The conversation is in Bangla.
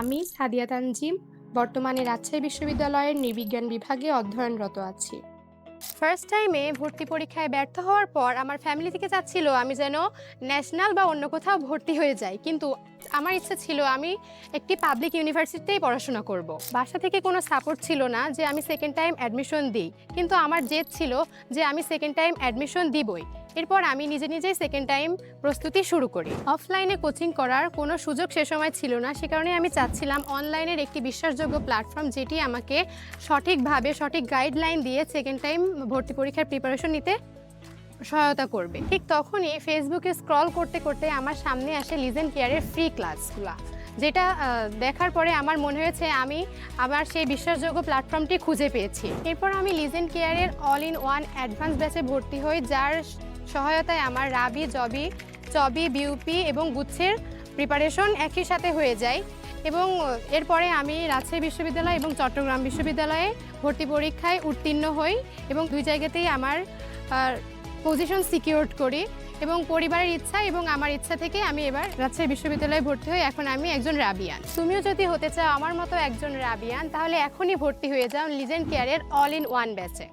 আমি সাদিয়া তানজিম, বর্তমানে রাজশাহী বিশ্ববিদ্যালয়ের নৃবিজ্ঞান বিভাগে অধ্যয়নরত আছি। ফার্স্ট টাইমে ভর্তি পরীক্ষায় ব্যর্থ হওয়ার পর আমার ফ্যামিলি থেকে চাচ্ছিল আমি যেন ন্যাশনাল বা অন্য কোথাও ভর্তি হয়ে যাই। কিন্তু আমার ইচ্ছা ছিল আমি একটি পাবলিক ইউনিভার্সিটিতেই পড়াশোনা করব। বাসা থেকে কোনো সাপোর্ট ছিল না যে আমি সেকেন্ড টাইম অ্যাডমিশন দিই। কিন্তু আমার জেদ ছিল যে আমি সেকেন্ড টাইম অ্যাডমিশন দিবই। এরপর আমি নিজে নিজেই সেকেন্ড টাইম প্রস্তুতি শুরু করি। অফলাইনে কোচিং করার কোনো সুযোগ সে সময় ছিল না, সে কারণে আমি চাচ্ছিলাম অনলাইনের একটি বিশ্বাসযোগ্য প্ল্যাটফর্ম যেটি আমাকে সঠিকভাবে সঠিক গাইডলাইন দিয়ে সেকেন্ড টাইম ভর্তি পরীক্ষার প্রিপারেশন নিতে সহায়তা করবে। ঠিক তখনই ফেসবুকে স্ক্রল করতে করতে আমার সামনে আসে লিজেন কেয়ারের ফ্রি ক্লাসগুলো যেটা দেখার পরে আমার মনে হয়েছে আমি আবার সেই বিশ্বাসযোগ্য প্ল্যাটফর্মটি খুঁজে পেয়েছি। এরপর আমি লিজেন কেয়ারের অল ইন ওয়ান অ্যাডভান্স ব্যাচে ভর্তি হই, যার সহায়তায় আমার রাবি, জবি, চবি, বিউপি এবং গুচ্ছের প্রিপারেশন একই সাথে হয়ে যায় এবং এরপরে আমি রাজশাহী বিশ্ববিদ্যালয় এবং চট্টগ্রাম বিশ্ববিদ্যালয়ে ভর্তি পরীক্ষায় উত্তীর্ণ হই এবং দুই জায়গাতেই আমার পজিশন সিকিউর করি এবং পরিবারের ইচ্ছা এবং আমার ইচ্ছা থেকে আমি এবার রাজশাহী বিশ্ববিদ্যালয়ে ভর্তি হই। এখন আমি একজন রাবিয়ান। তুমিও যদি হতে চাও, আমার মতো একজন রাবিয়ান, তাহলে এখনই ভর্তি হয়ে যাও লিজেন্ড কেয়ারের অল ইন ওয়ান ব্যাচে।